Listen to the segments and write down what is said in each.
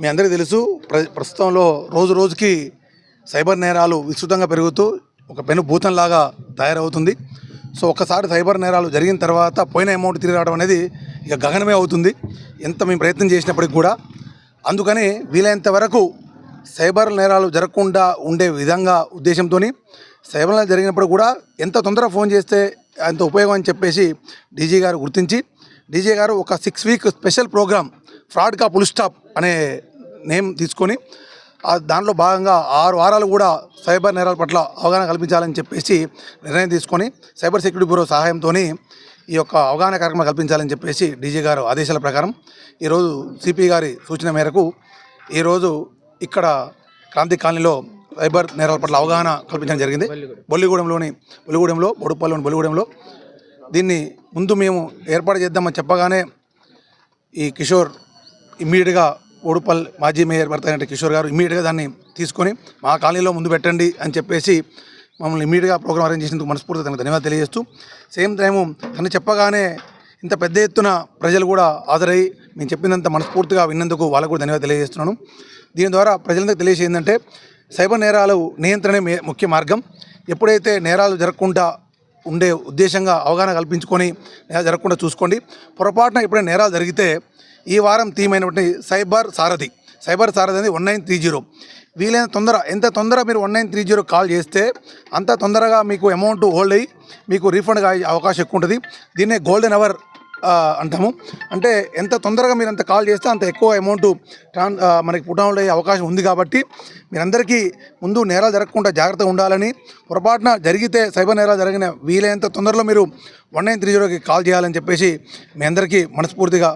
మీ అందరికీ తెలుసు ప్ర ప్రస్తుతంలో రోజు రోజుకి సైబర్ నేరాలు విస్తృతంగా పెరుగుతూ ఒక పెను భూతంలాగా తయారవుతుంది. సో ఒక్కసారి సైబర్ నేరాలు జరిగిన తర్వాత పోయిన అమౌంట్ తిరిగి రావడం అనేది ఇక గగనమే అవుతుంది. ఎంత మేము ప్రయత్నం చేసినప్పటికి కూడా. అందుకని వీలైనంత వరకు సైబర్ నేరాలు జరగకుండా ఉండే విధంగా ఉద్దేశంతో సైబర్ నేరాలు జరిగినప్పుడు కూడా ఎంత తొందరగా ఫోన్ చేస్తే అంత ఉపయోగం అని చెప్పేసి డీజీ గారు గుర్తించి డీజే గారు ఒక six week special program fraud కా పుల్ స్టాప్ అనే నేమ్ తీసుకొని దాంట్లో భాగంగా ఆరు వారాలు కూడా సైబర్ నేరాల పట్ల అవగాహన కల్పించాలని చెప్పేసి నిర్ణయం తీసుకొని సైబర్ సెక్యూరిటీ బ్యూరో సహాయంతో ఈ యొక్క అవగాహన కార్యక్రమం కల్పించాలని చెప్పేసి డీజీ గారు ఆదేశాల ప్రకారం ఈరోజు సిపి గారి సూచన మేరకు ఈరోజు ఇక్కడ క్రాంతి కాలనీలో సైబర్ నేరాల పట్ల అవగాహన కల్పించడం జరిగింది. బొల్లిగూడెంలోని బొల్లిగూడెంలో బొడుపల్లిలోని బొల్లిగూడెంలో. దీన్ని ముందు మేము ఏర్పాటు చేద్దామని చెప్పగానే ఈ కిషోర్ ఇమ్మీడియట్గా ఓడుపల్ మాజీ మేయర్ భర్త అయిన కిషోర్ గారు ఇమ్మీడియట్గా దాన్ని తీసుకొని మా కాలనీలో ముందు పెట్టండి అని చెప్పేసి మమ్మల్ని ఇమ్మీడియట్గా ప్రోగ్రామ్ అరేంజ్ చేసినందుకు మనస్ఫూర్తిగా తనకు ధన్యవాదాలు తెలియజేస్తూ సేమ్ టైము తను చెప్పగానే ఇంత పెద్ద ఎత్తున ప్రజలు కూడా హాజరై మేము చెప్పినంత మనస్ఫూర్తిగా విన్నందుకు వాళ్ళకు కూడా ధన్యవాదాలు తెలియజేస్తున్నాను. దీని ద్వారా ప్రజలందరికీ తెలియజేది సైబర్ నేరాలు నియంత్రణే మే- ముఖ్య మార్గం. ఎప్పుడైతే నేరాలు జరగకుండా ఉండే ఉద్దేశంగా అవగాహన కల్పించుకొని జరగకుండా చూసుకోండి. పొరపాటున ఎప్పుడైనా నేరాలు జరిగితే ఈ వారం థీమ్ అయినటువంటి సైబర్ సారథి సైబర్ సారథి అనేది వన్ నైన్ త్రీ జీరో. వీలైన తొందర ఎంత తొందర మీరు one nine three zero call చేస్తే అంత తొందరగా మీకు అమౌంట్ హోల్డ్ అయ్యి మీకు రీఫండ్ అయ్యే అవకాశం ఎక్కువ ఉంటుంది. దీన్నే గోల్డెన్ అవర్ అంటాము. అంటే ఎంత తొందరగా మీరు అంత కాల్ చేస్తే అంత ఎక్కువ అమౌంట్ ట్రాన్ మనకి పుట్టిన అయ్యే అవకాశం ఉంది కాబట్టి మీరందరికీ ముందు నేరాలు జరగకుండా జాగ్రత్తగా ఉండాలని పొరపాటున జరిగితే సైబర్ నేరాలు జరిగిన వీలైనంత తొందరలో మీరు వన్ నైన్ త్రీ జీరోకి కాల్ చేయాలని చెప్పేసి మీ అందరికీ మనస్ఫూర్తిగా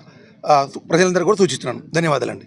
ప్రజలందరూ కూడా సూచిస్తున్నాను. ధన్యవాదాలండి.